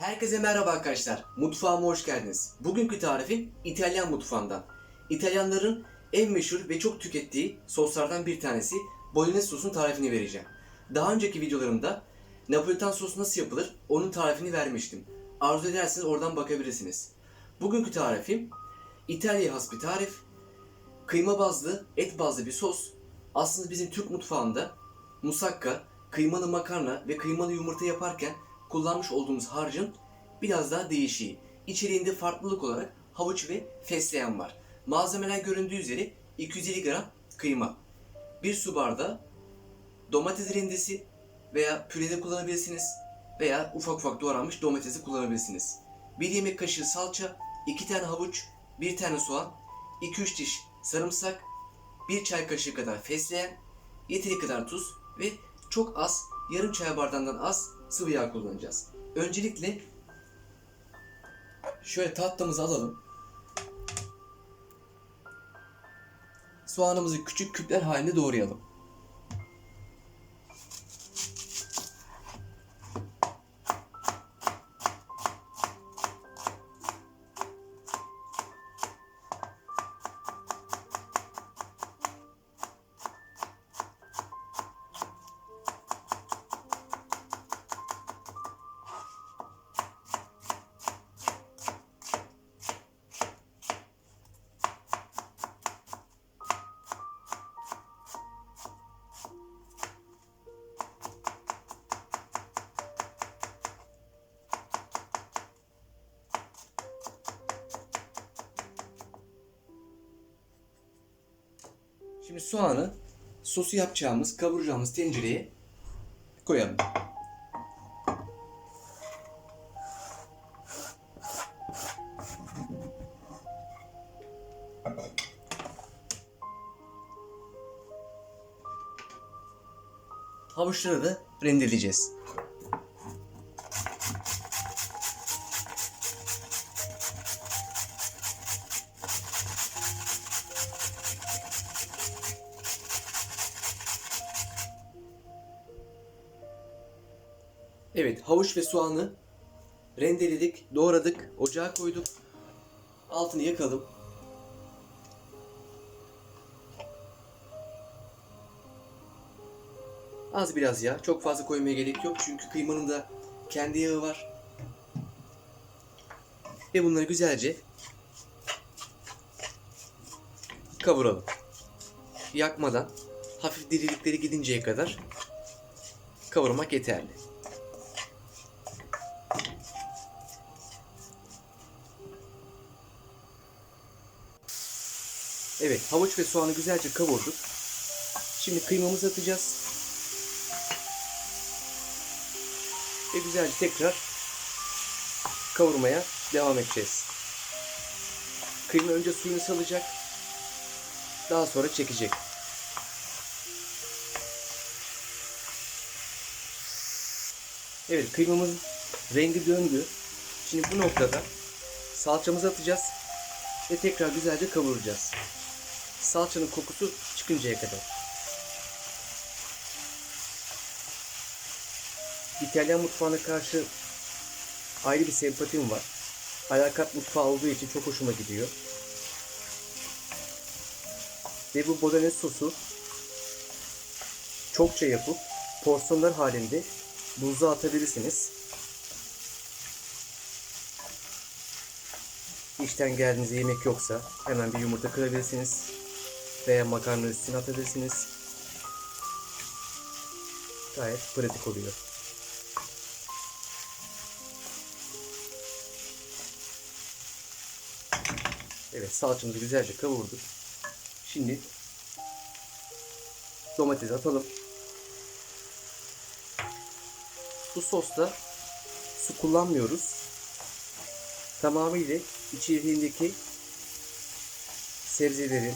Herkese merhaba arkadaşlar. Mutfağıma hoş geldiniz. Bugünkü tarifim İtalyan mutfağından. İtalyanların en meşhur ve çok tükettiği soslardan bir tanesi bolognese sosun tarifini vereceğim. Daha önceki videolarımda Napolitan sosu nasıl yapılır onun tarifini vermiştim. Arzu ederseniz oradan bakabilirsiniz. Bugünkü tarifim İtalya'ya has bir tarif. Kıyma bazlı, et bazlı bir sos. Aslında bizim Türk mutfağında musakka, kıymalı makarna ve kıymalı yumurta yaparken kullanmış olduğumuz harcın biraz daha değişiği. İçeriğinde farklılık olarak havuç ve fesleğen var. Malzemeler göründüğü üzere 250 gram kıyma, 1 su bardağı domates rendesi veya pürede kullanabilirsiniz veya ufak ufak doğranmış domatesi kullanabilirsiniz. 1 yemek kaşığı salça, 2 tane havuç, 1 tane soğan, 2-3 diş sarımsak, 1 çay kaşığı kadar fesleğen, yeteri kadar tuz ve çok az, yarım çay bardağından az sıvı yağ kullanacağız. Öncelikle şöyle tatlımızı alalım. Soğanımızı küçük küpler halinde doğrayalım. Şimdi soğanı sosu yapacağımız, kavuracağımız tencereye koyalım. Havuçları da rendeleyeceğiz. Evet, havuç ve soğanı rendeledik, doğradık, ocağa koyduk. Altını yakalım. Az biraz yağ, çok fazla koymaya gerek yok çünkü kıymanın da kendi yağı var. Ve bunları güzelce kavuralım. Yakmadan hafif dirilikleri gidinceye kadar kavurmak yeterli. Evet, havuç ve soğanı güzelce kavurduk. Şimdi kıymamızı atacağız. Ve güzelce tekrar kavurmaya devam edeceğiz. Kıyma önce suyunu salacak. Daha sonra çekecek. Evet, kıymamızın rengi döndü. Şimdi bu noktada salçamızı atacağız ve tekrar güzelce kavuracağız. Salçanın kokusu çıkıncaya kadar. İtalyan mutfağına karşı ayrı bir sempatim var. Alakat mutfağı olduğu için çok hoşuma gidiyor. Ve bu bolognese sosu çokça yapıp porsiyonlar halinde buzluğa atabilirsiniz. İşten geldiğinizde yemek yoksa hemen bir yumurta kırabilirsiniz. Veya makarna üstüne atabilirsiniz. Gayet pratik oluyor. Evet salçamızı güzelce kavurduk. Şimdi domatesi atalım. Bu sosta su kullanmıyoruz. Tamamıyla içeriğindeki sebzelerin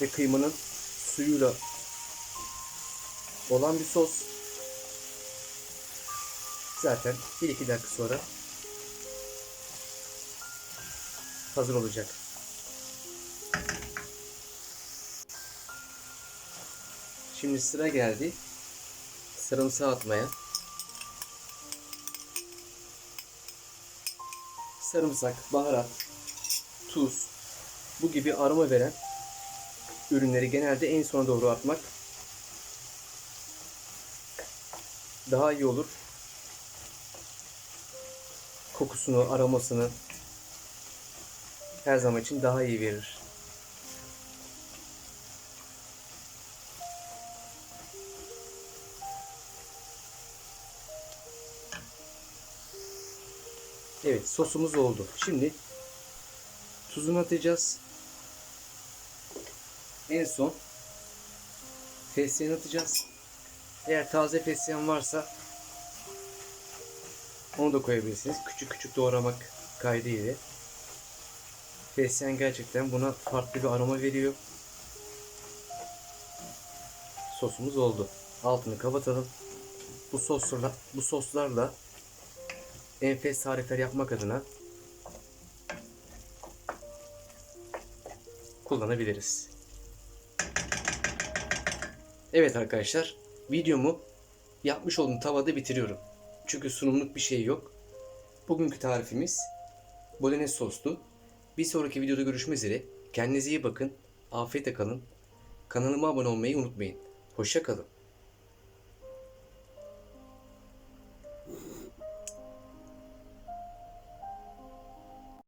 ve kıymanın suyuyla olan bir sos. Zaten 1-2 dakika sonra hazır olacak. Şimdi sıra geldi sarımsağı atmaya. sarımsak, baharat, tuz bu gibi aroma veren ürünleri genelde en sona doğru atmak daha iyi olur. Kokusunu, aromasını her zaman için daha iyi verir. Evet sosumuz oldu. Şimdi tuzunu atacağız. En son fesleğen atacağız. Eğer taze fesleğen varsa onu da koyabilirsiniz. Küçük küçük doğramak kaydıyla. Fesleğen gerçekten buna farklı bir aroma veriyor. Sosumuz oldu. Altını kapatalım. Bu soslarla bu soslarla enfes tarifler yapmak adına kullanabiliriz. Evet arkadaşlar, videomu yapmış olduğum tavada bitiriyorum. Çünkü sunumluk bir şey yok. Bugünkü tarifimiz bolognese soslu. Bir sonraki videoda görüşmek üzere. Kendinize iyi bakın. Afiyetle kalın. Kanalıma abone olmayı unutmayın. Hoşça kalın.